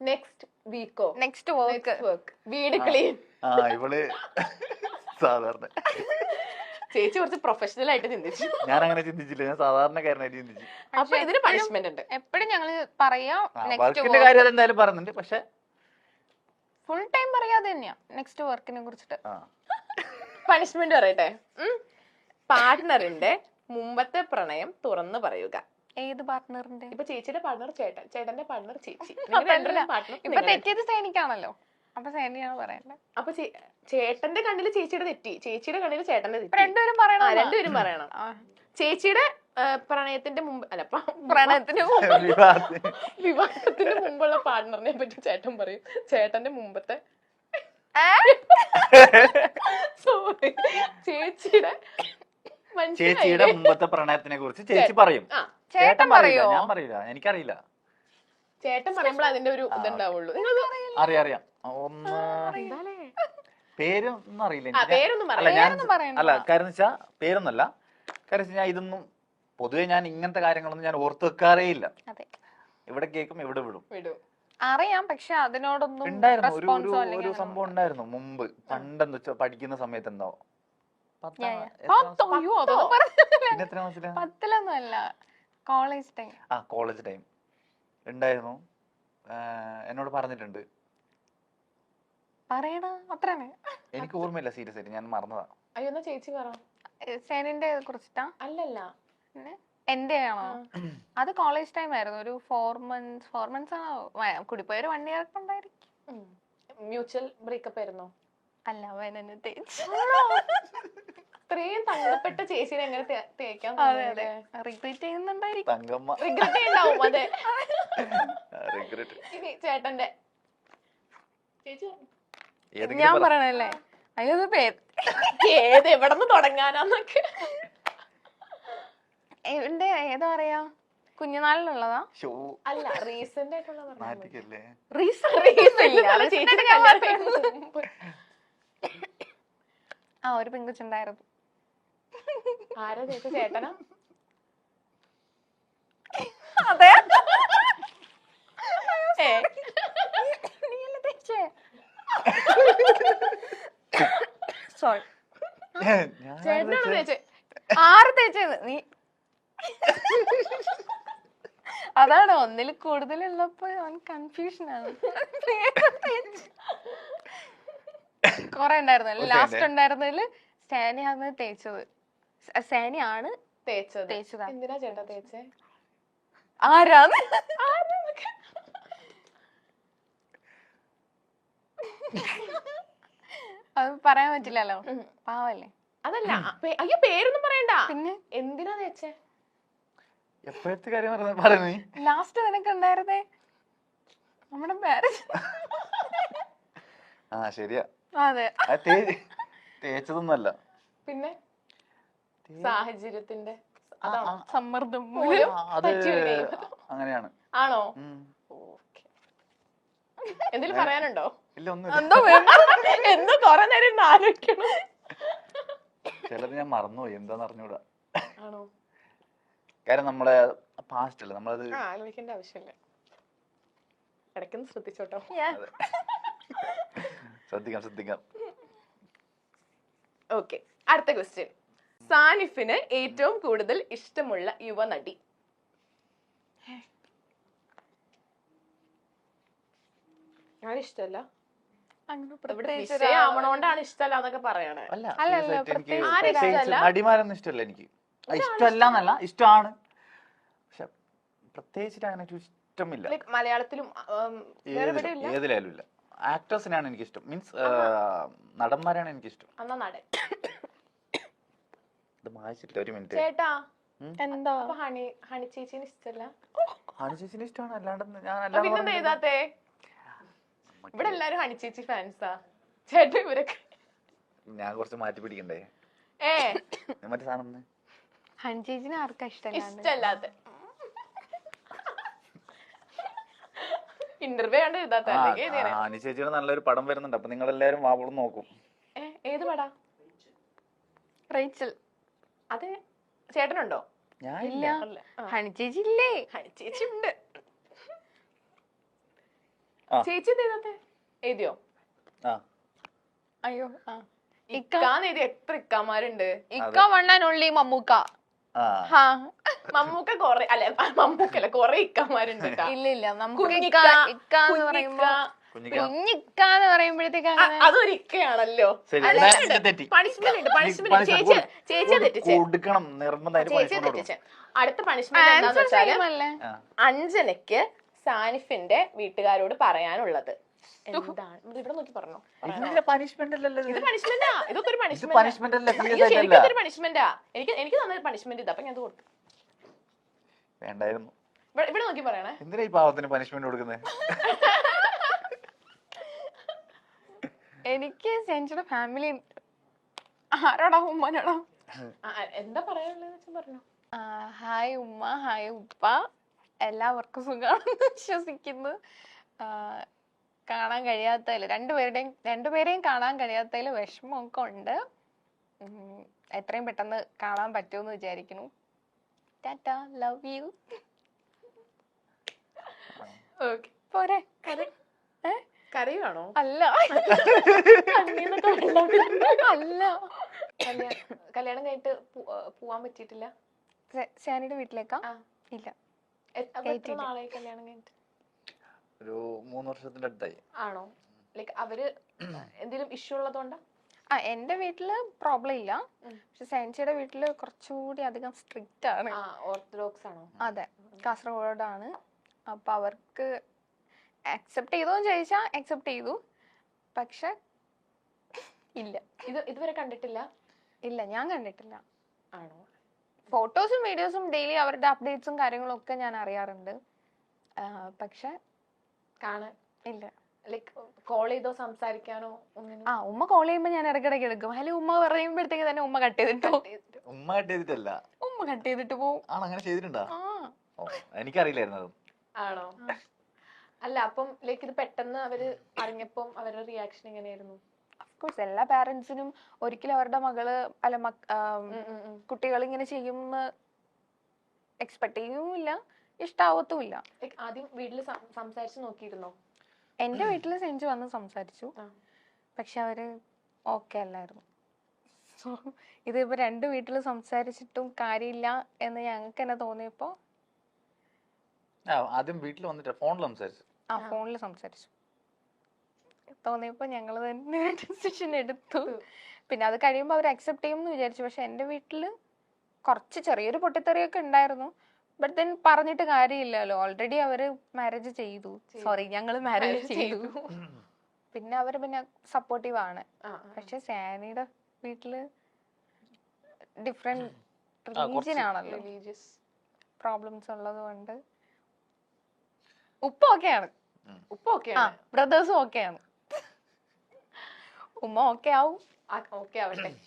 Next വീക്കോ next work work വീട് clean ആ ഇവൾ സാധാരണ. ചേച്ചി കുറച്ച് പ്രൊഫഷണൽ ആയിട്ട് ചിന്തിച്ചു. ഞാൻ അങ്ങനെ ചിന്തിച്ചില്ല. ഞാൻ സാധാരണക്കാരനായിട്ട് ചിന്തിച്ചു. അപ്പൊ ഇതിന് പണിഷ്മെന്റ് ഉണ്ട്. എപ്പോഴും ഞങ്ങൾ പറയാ നെക്സ്റ്റ് വർക്കിന്റെ കാര്യം എന്തായാലും പറയുന്നുണ്ട്. പക്ഷെ ഫുൾ ടൈം പറയാതെ തന്നെയാ. നെക്സ്റ്റ് വർക്കിനെ കുറിച്ചിട്ട്. പണിഷ്മെന്റ് പറയട്ടെ? പാർട്ട്ണറിന്റെ മുമ്പത്തെ പ്രണയം തുറന്നു പറയുക. ഏത് പാർട്ട്ണറിന്റെ? ഇപ്പൊ ചേച്ചിയുടെ പാർട്ണർ ചേട്ടൻ ചേട്ടന്റെ പാർട്ണർ ചേച്ചി. ഇപ്പൊ തെറ്റിയത് സേനിക്കാണല്ലോ. അപ്പൊ സേനിയാണ് പറയണ്ടേ? അപ്പൊ ചേട്ടന്റെ കണ്ണിൽ ചേച്ചിയുടെ തെറ്റി. ചേച്ചിയുടെ കണ്ണിൽ ചേട്ടന്റെ തെറ്റി. രണ്ടുപേരും പറയണം രണ്ടുപേരും പറയണം. ചേച്ചിയുടെ പ്രണയത്തിന്റെ മുമ്പ് അല്ല പ്രണയത്തിന് മുമ്പ്. വിവാഹത്തിന്. മുമ്പുള്ള പാർട്ണറിനെ പറ്റി ചേട്ടൻ പറയും. ചേട്ടന്റെ മുമ്പത്തെ സോറി ചേച്ചിയുടെ ചേച്ചിയുടെ? മുമ്പത്തെ പ്രണയത്തിനെ കുറിച്ച് ചേച്ചി പറയും. ചേട്ടൻ പറയോ? ഞാൻ പറയില്ല എനിക്കറിയില്ല. ചേട്ടൻ പറയുമ്പോൾ അതിന്റെ ഒരു ഇതുണ്ടാവുള്ളൂ. നിങ്ങൾ അറിയാം അറിയാം. ഒന്ന് പേരൊന്നും അറിയില്ല. ആ എനിക്ക്. പേരൊന്നും അല്ല പറയാം ഞാൻ പേരൊന്നും പറയണ്ട. അല്ല കാര്യം വെച്ചാ പേരൊന്നല്ല. കാരണം ഞാൻ ഇതൊന്നും പൊതുവെ ഞാൻ ഇങ്ങനത്തെ കാര്യങ്ങളൊന്നും ഞാൻ ഓർത്ത് വെക്കാറേ ഇല്ല. അതെ. ഇവിടെ കേൾക്കും ഇവിടെ വിടും. വിടും. അറിയാം പക്ഷെ അതിനോടൊന്നും ഉണ്ടായിരുന്നു ഒരു ഒരു റെസ്പോൺസോ അല്ലെങ്കിൽ ഒരു സംഭവം ഉണ്ടായിരുന്നു മുമ്പ്. പണ്ടെന്ന് വെച്ചാൽ പഠിക്കുന്ന സമയത്ത് എന്തോ. പത്താം. എത്രാം പത്തോ? അയ്യോ, അതൊന്നും പറഞ്ഞില്ല. പിന്നെ എത്ര പത്തിലൊന്നും അല്ല. കോളേജ് ടൈം ആ കോളേജ് ടൈം ഉണ്ടായിരുന്നു എന്നോട് പറഞ്ഞിട്ടുണ്ട്. പറയണ അത്രേ എനിക്ക് ഓർമ്മയില്ല സീരിയസ് ആയിട്ട്. ഞാൻ മറന്നതാ. അയ്യോ എന്നാ ചേച്ചി പറ. സേനിന്റെ കുറിച്ചിട്ടാ? അല്ലല്ല. എന്റെ ആണോ അത് കോളേജ് ടൈം ആയിരുന്നു. ഒരു ഫോർ മന്ത്സ് ഫോർ മന്ത്സ് ആണോ കുടിപ്പോയ ഒരു വൺ ഇയർ ഒക്കെ ഉണ്ടായിരിക്കും. മ്യൂച്വൽ ബ്രേക്കപ്പ് ആയിരുന്നോ? അല്ല അവൻ എന്നെ തേച്ച്. ഇത്രയും തങ്കപ്പെട്ട ചേച്ചിനെ എങ്ങനെ തേക്കാൻ ചെയ്യുന്നുണ്ടായിരിക്കും. റിഗ്രറ്റ് ഉണ്ടാവും അതെ. ഇനി ചേട്ടന്റെ. ചേച്ചി? ഞാൻ പറയണല്ലേ? അയ്യോ ഏത് എവിടെ നിന്ന് തുടങ്ങാനാന്നൊക്കെ എന്റെ ഏതാ പറയാ? കുഞ്ഞുനാളിലുള്ളതാ. അല്ല റീസെന്റ് ആയിട്ടുള്ള ആ ഒരു നാറ്റിക്കല്ലേ റീസൺ ഇല്ല, അത് ചേച്ചിയുടെ ഞാൻ കല്യാണത്തിന് മുമ്പ്. ആ ഒരു പെങ്കുച്ചുണ്ടായിരുന്നു ആരാ ചേച്ചി? ചേട്ടനാ? അതെ. സോറി ചേട്ടനാണോ ആറ് തേച്ചത് നീ അതാണ് ഒന്നിൽ കൂടുതലുള്ളപ്പോ അവൻ കൺഫ്യൂഷൻ ആണ്. കൊറേ ഉണ്ടായിരുന്നു ഒരു ലാസ്റ്റ്. ഉണ്ടായിരുന്നതിൽ സാനിയാണ് തേച്ചത്. സാനിയാണ് തേച്ചത്. തേച്ചതാ. എന്തിനാ ചേട്ടാ തേച്ചേ? ആരാന്ന് അത് പറയാൻ പറ്റില്ലല്ലോ. പാവല്ലേ? അതല്ല അയ്യോ പേരൊന്നും പറയണ്ട. പിന്നെ? എന്തിനാ തേച്ചേ? എപ്പോഴത്തെ കാര്യം പറഞ്ഞ- ലാസ്റ്റ് നിനക്ക് ഉണ്ടായിരുന്നേ? നമ്മുടെ മാരേജ് ആ ശരിയാ. അതെ. തേച്ചതൊന്നല്ല തേ- തേച്ചതൊന്നുമല്ല. പിന്നെ? സാഹചര്യത്തിന്റെ സമ്മർദ്ദം മൂലം അത് അങ്ങനെയാണ്. ആണോ. എന്തെങ്കിലും പറയാനുണ്ടോ? എന്തോ എന്തോ കൊറേ നേരം ആലോചിക്കണം. ചിലത് ഞാൻ മറന്നുപോയി എന്താന്ന് അറിഞ്ഞൂടാ. കാര്യം നമ്മളെ പാസ്റ്റ് അല്ല നമ്മളത് ആലോചിക്കേണ്ട ആവശ്യമില്ല. ഇടയ്ക്കൊന്ന് ശ്രദ്ധിച്ചോട്ടോ. ശ്രദ്ധിക്കാം ശ്രദ്ധിക്കാം. ഓക്കെ അടുത്ത ക്വസ്റ്റ്യൻ സാനിഫിന് ഏറ്റവും കൂടുതൽ ഇഷ്ടമുള്ള യുവനടി. ഇവിടെ പ്രത്യേകിച്ച് വിഷയമാവണോണ്ടാണ് ഇഷ്ടമല്ല എന്നൊക്കെ പറയണേ? നടിമാരൊന്നും ഇഷ്ടമല്ല എനിക്ക്. ആ, ഇഷ്ടമല്ല എന്നല്ല ഇഷ്ടമാണ്. പക്ഷെ പ്രത്യേകിച്ചിട്ട് അങ്ങനെ ഇഷ്ടമില്ല. മലയാളത്തിലും വേറെ എവിടെയും ഇല്ല? ഏതിലായാലും ഇല്ല. ആക്ടേഴ്സിനാണ് എനിക്ക് ഇഷ്ടം മീൻസ് നടന്മാരാണ് എനിക്ക് ഇഷ്ടം നടൻ. ഇത് ഒരു മിനിറ്റ്. ചേട്ടാ എന്താ? അപ്പൊ ഹണി ഹണി ചേച്ചിന് ഇഷ്ടമല്ല ഹണി ചേച്ചിനെ ഇഷ്ടമാണ് അല്ലാണ്ട് ഞാൻ അപ്പൊ പിന്നെന്താ അല്ലാണ്ട് എഴുതാത്തേ ഇവിടെ എല്ലാരും ഹണി ചേച്ചി ഫാൻസാ. ഇവരൊക്കെ. ഞാൻ കുറച്ച് മാറ്റി പിടിക്കണ്ടേ? ഏ. ഞാൻ മറ്റേ സാധനം ഒന്ന്. ഹൺചേച്ചിനെ ആർക്കാ ഇഷ്ടല്ലാത്ത. ഇന്റർവ്യൂ കണ്ട് എഴുതാത്ത ആ, അല്ലെങ്കിൽ എഴുതിയേനെ. ആ, ഹണി ചേച്ചിയുടെ നല്ലൊരു പടം വരുന്നുണ്ട് അപ്പൊ നിങ്ങൾ എല്ലാവരും വാവളം നോക്കും. ഏ, ഏത് പടാ? റേച്ചൽ. അത് ചേട്ടനുണ്ടോ? ഞാൻ ഇല്ല. ഹണി ചേച്ചി ഇല്ലേ ഹണി ചേച്ചി ഉണ്ട് ആ. ചേച്ചി എഴുതാത്തെ എഴുതിയോ? ആ. അയ്യോ ആ. ഇക്ക. ഇക്കാന്ന് എഴുതി എത്ര ഇക്കാമാരുണ്ട് ഇക്ക ആൻഡ് ഓൺലി മമ്മൂക്ക. ആ. ഹാ. മമ്മൂക്ക കൊറേ അല്ല മമ്മൂക്കല്ല കൊറേ ഇക്കാമാരുണ്ട്. ഇല്ല ഇല്ല. നമുക്ക് ഇക്ക ഇക്ക എന്ന് പറയുമ്പോ കുഞ്ഞിക്ക കുഞ്ഞിക്ക എന്ന് പറയുമ്പോഴത്തേക്ക് അതൊരു ഇക്കയാണല്ലോ പണിഷ്മെന്റ് ഉണ്ട്. പണിഷ്മെന്റ് ചേച്ചി ചേച്ചിയെ തെറ്റിച്ചേ. കൊടുക്കണം. ചേച്ചിയെ അടുത്ത പണിഷ്മെന്റ് എന്താന്ന് വെച്ചാൽ. അഞ്ജനയ്ക്ക് സാനിഫിന്റെ വീട്ടുകാരോട് പറയാനുള്ളത്. എനിക്ക് എനിക്ക് തന്ന പണിഷ്മെന്റ് ഇത്. അപ്പൊ ഞാൻ കൊടുത്തു. വേണ്ടായിരുന്നു. ഇവിടെ നോക്കി പറയണേ. എന്തിനാ ഈ പാവത്തിന് പണിഷ്മെന്റ് കൊടുക്കുന്നത് എനിക്ക് സെഞ്ചുടെ ഫാമിലി ആരോടാ ഉമ്മനോടാ എന്താ പറയാനുള്ളത് പറഞ്ഞു. ഹായ് ഉമ്മ ഹായ് ഉപ്പ. എല്ലാവർക്കും സുഖമാണെന്ന് വിശ്വസിക്കുന്നു. കാണാൻ കഴിയാത്തതിൽ രണ്ടുപേരുടെയും രണ്ടുപേരെയും കാണാൻ കഴിയാത്തതിൽ വിഷമമൊക്കെ ഉണ്ട്. എത്രയും പെട്ടെന്ന് കാണാൻ പറ്റുമെന്ന് വിചാരിക്കുന്നു. ടാറ്റ ലവ് യു ഓക്കെ പോരെ? കരയുവാണോ? അല്ല. കണ്ണീന്നൊക്കെ വെള്ളം അല്ല. കല്യാണം കഴിഞ്ഞിട്ട് പോവാൻ പറ്റിയിട്ടില്ല? ശാനിയുടെ വീട്ടിലേക്കാ. ഇല്ല. എത്ര. നാളായി കല്യാണം കഴിഞ്ഞിട്ട്? ഒരു മൂന്ന് വർഷത്തിന്റെ അടുത്തായി. ആണോ? ലൈക്ക് അവർ എന്തെങ്കിലും ഇഷ്യൂ ഉള്ളതുകൊണ്ടാ? ആ എന്റെ വീട്ടിൽ പ്രോബ്ലം ഇല്ല. പക്ഷെ സയൻസിയുടെ വീട്ടിൽ കുറച്ചുകൂടി അധികം സ്ട്രിക്റ്റ് ആണ്. ആ ഓർത്തഡോക്സ് ആണോ? അതെ. കാസർഗോഡാണ്. അപ്പൊ അവർക്ക് അക്സെപ്റ്റ് ചെയ്തോ എന്ന് ചോദിച്ചാൽ അക്സെപ്റ്റ് ചെയ്തു. പക്ഷെ ഇല്ല. ഇത് ഇതുവരെ കണ്ടിട്ടില്ല? ഇല്ല ഞാൻ കണ്ടിട്ടില്ല. ആണോ? ഫോട്ടോസും വീഡിയോസും ഡെയിലി അവരുടെ അപ്ഡേറ്റ്സും കാര്യങ്ങളും ഒക്കെ ഞാൻ അറിയാറുണ്ട്. പക്ഷെ കാണാൻ. ഇല്ല. ലൈക്ക് കോൾ ചെയ്തോ സംസാരിക്കാനോ ഒന്നിനും? ആ ഉമ്മ കോൾ ചെയ്യുമ്പോൾ ഞാൻ ഇടയ്ക്കിടയ്ക്ക് എടുക്കും. ഹലോ ഉമ്മ പറയുമ്പോഴത്തേക്ക് തന്നെ ഉമ്മ കട്ട് ചെയ്തിട്ട്. ഉമ്മ കട്ട് ചെയ്തിട്ടല്ല. ഉമ്മ കട്ട് ചെയ്തിട്ട് പോവും ആണ് അങ്ങനെ ചെയ്തിട്ടുണ്ടാ? ആ. എനിക്കറിയില്ലായിരുന്നു ആണോ? അല്ല അപ്പം ലൈക്ക് ഇത് പെട്ടെന്ന് അവർ അറിഞ്ഞപ്പം അവരുടെ റിയാക്ഷൻ എങ്ങനെയായിരുന്നു? കോഴ്സ് എല്ലാ പാരന്റ്സിനും ഒരിക്കലും അവരുടെ മകൾ അല്ല മക് കുട്ടികൾ ഇങ്ങനെ ചെയ്യുമെന്ന് എക്സ്പെക്ട് ചെയ്യുമില്ല ഇഷ്ടാവത്തുമില്ല. ആദ്യം വീട്ടിൽ സംസാരിച്ചു നോക്കിയിരുന്നോ? എന്റെ വീട്ടിൽ സെഞ്ചു വന്ന് സംസാരിച്ചു. പക്ഷെ അവർ ഓക്കെ അല്ലായിരുന്നു. സോ ഇതിപ്പോ രണ്ട് വീട്ടിൽ സംസാരിച്ചിട്ടും കാര്യമില്ല എന്ന് ഞങ്ങൾക്ക് തന്നെ തോന്നിയപ്പോ ആദ്യം വീട്ടിൽ വന്നിട്ട് ഫോണിൽ സംസാരിച്ചു. ആ. ഫോണിൽ സംസാരിച്ചു. തോന്നിയപ്പോ ഞങ്ങൾ തന്നെ ഡിസിഷൻ എടുത്തു. പിന്നെ അത് കഴിയുമ്പോൾ അവർ അക്സെപ്റ്റ് ചെയ്യുമെന്ന് വിചാരിച്ചു. പക്ഷെ എന്റെ വീട്ടിൽ കുറച്ച് ചെറിയൊരു പൊട്ടിത്തെറിയൊക്കെ ഉണ്ടായിരുന്നു. ബട്ട് ദെൻ പറഞ്ഞിട്ട് കാര്യമില്ലല്ലോ. ഓൾറെഡി അവർ മാരേജ് ചെയ്തു. സോറി ഞങ്ങൾ മാരേജ് Marriage ചെയ്തു. പിന്നെ അവർ പിന്നെ സപ്പോർട്ടീവ് ആണ്. പക്ഷെ സാനിയുടെ വീട്ടിൽ ഡിഫറെന്റ് റിലീജിയൻ ആണല്ലോ. പ്രോബ്ലംസ് ഉള്ളത് കൊണ്ട് ഉപ്പ ഓക്കെയാണ് ഉപ്പ ഓക്കെയാണ് ബ്രദേഴ്സും ഓക്കെയാണ് ഉമ്മ ഓക്കെ ആവും. ഓക്കെ ആവട്ടെ.